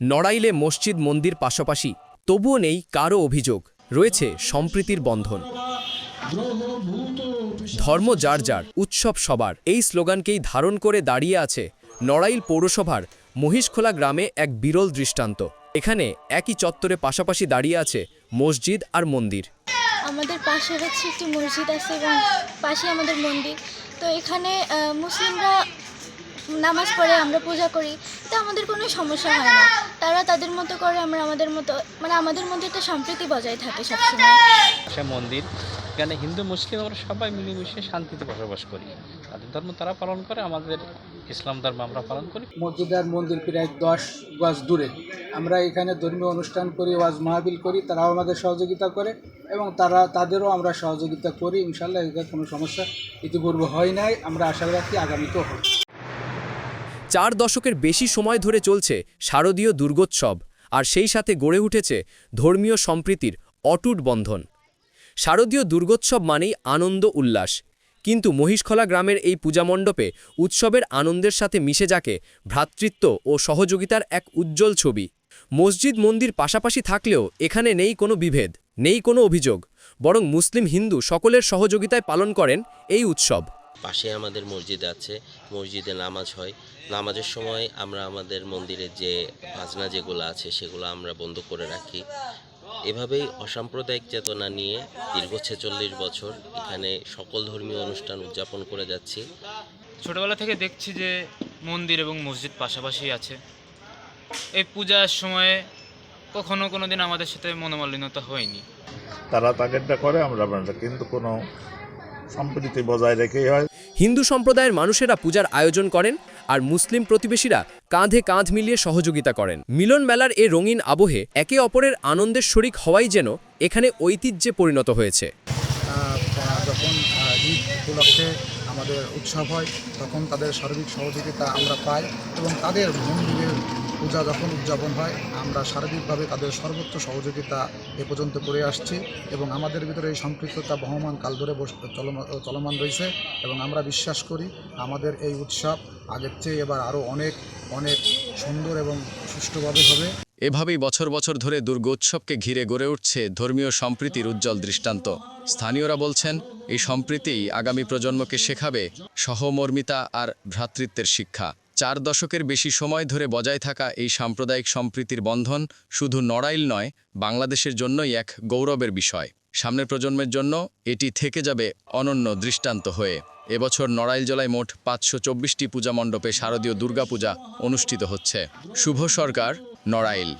নড়াইলে মসজিদ মন্দির পাশাপাশি তবুও নেই কারও অভিযোগ, রয়েছে সম্প্রীতির বন্ধন। ধর্ম যার যার, উৎসব সবার। এই স্লোগানকেই ধারণ করে দাঁড়িয়ে আছে নড়াইল পৌরসভার মহিষখোলা গ্রামে এক বিরল দৃষ্টান্ত। এখানে একই চত্বরে পাশাপাশি দাঁড়িয়ে আছে মসজিদ আর মন্দির। আমাদের পাশে হচ্ছে একটি মসজিদ আছে এবং পাশে আমাদের মন্দির। তো এখানে মুসলিমরা নামাজ পড়ে আমরা পূজা করি তো আমাদের কোনো সমস্যা হয় না। তারা তাদের মতো করে আমরা আমাদের মতো মানে আমাদের মধ্যে একটা সম্প্রীতি বজায় থাকে সবসময়। মন্দির এখানে হিন্দু মুসলিম আমরা সবাই মিলেমিশে শান্তিতে বসবাস করি। তাদের ধর্ম তারা পালন করে আমাদের ইসলাম ধর্ম আমরা পালন করি। মসজিদ আর মন্দির প্রায় দশ গজ দূরে। আমরা এখানে ধর্মীয় অনুষ্ঠান করি ওয়াজ মাহবিল করি তারাও আমাদের সহযোগিতা করে এবং তারা তাদেরও আমরা সহযোগিতা করি। ইনশাল্লাহ এদের কোনো সমস্যা ইতিপূর্বে হয় নাই। আমরা আশা রাখি আগামীতেও হবে। চার দশকের বেশি সময় ধরে চলছে শারদীয় দুর্গোৎসব, আর সেই সাথে গড়ে উঠেছে ধর্মীয় সম্প্রীতির অটুট বন্ধন। শারদীয় দুর্গোৎসব মানেই আনন্দ উল্লাস। কিন্তু মহিষখলা গ্রামের এই পূজামণ্ডপে উৎসবের আনন্দের সাথে মিশে যাকে ভ্রাতৃত্ব ও সহযোগিতার এক উজ্জ্বল ছবি। মসজিদ মন্দির পাশাপাশি থাকলেও এখানে নেই কোনো বিভেদ, নেই কোনো অভিযোগ, বরং মুসলিম হিন্দু সকলের সহযোগিতায় পালন করেন এই উৎসব। পাশে আমাদের মসজিদ আছে মসজিদে নামাজ হয়। নামাজের সময় আমরা আমাদের মন্দিরের যে বাজনা যেগুলো আছে সেগুলো আমরা বন্ধ করে রাখি। এভাবেই অসাম্প্রদায়িক চেতনা নিয়ে দীর্ঘ ছেচল্লিশ বছর এখানে সকল ধর্মীয় অনুষ্ঠান উদযাপন করে যাচ্ছি। ছোটবেলা থেকে দেখছি যে মন্দির এবং মসজিদ পাশাপাশি আছে। এই পূজার সময়ে কখনো কোনো দিন আমাদের সাথে মনোমালিন্যতা হয়নি। তারা তাদেরটা করে আমরা আমরা কিন্তু কোনো সম্প্রীতি বজায় রেখেই হয়। হিন্দু সম্প্রদায়ের মানুষেরা পূজার আয়োজন করেন আর মুসলিম প্রতিবেশীরা কাঁধে কাঁধ মিলিয়ে সহযোগিতা করেন। মিলন মেলার এ রঙিন আবহে একে অপরের আনন্দের শরিক হওয়াই যেন এখানে ঐতিহ্যে পরিণত হয়েছে। আমাদের উৎসব হয়, তখন তাদের সার্বিক সহযোগিতা আমরা পাই এবং তাদের মন্দিরের পূজা যখন উদযাপন হয়, আমরা সার্বিকভাবে তাদের সর্বোচ্চ সহযোগিতা এ পর্যন্ত করে আসছি এবং আমাদের ভিতরে এই সম্পৃক্ততা বহমান কাল ধরে চলমান রয়েছে এবং আমরা বিশ্বাস করি আমাদের এই উৎসব আগের চেয়ে এবার আরও অনেক অনেক সুন্দর এবং সুষ্ঠুভাবে হবে। এভাবেই বছর বছর ধরে দুর্গোৎসবকে ঘিরে গড়ে উঠছে ধর্মীয় সম্প্রীতির উজ্জ্বল দৃষ্টান্ত। স্থানীয়রা বলছেন, এই সম্প্রীতিই আগামী প্রজন্মকে শেখাবে সহমর্মিতা আর ভ্রাতৃত্বের শিক্ষা। চার দশকের বেশি সময় ধরে বজায় থাকা এই সাম্প্রদায়িক সম্প্রীতির বন্ধন শুধু নড়াইল নয়, বাংলাদেশের জন্যই এক গৌরবের বিষয়। সামনের প্রজন্মের জন্য এটি থেকে যাবে অনন্য দৃষ্টান্ত হয়ে। এবছর নড়াইল জেলায় মোট পাঁচশো চব্বিশটি পূজা মণ্ডপে শারদীয় দুর্গাপূজা অনুষ্ঠিত হচ্ছে। শুভ সরকার, নড়াইল।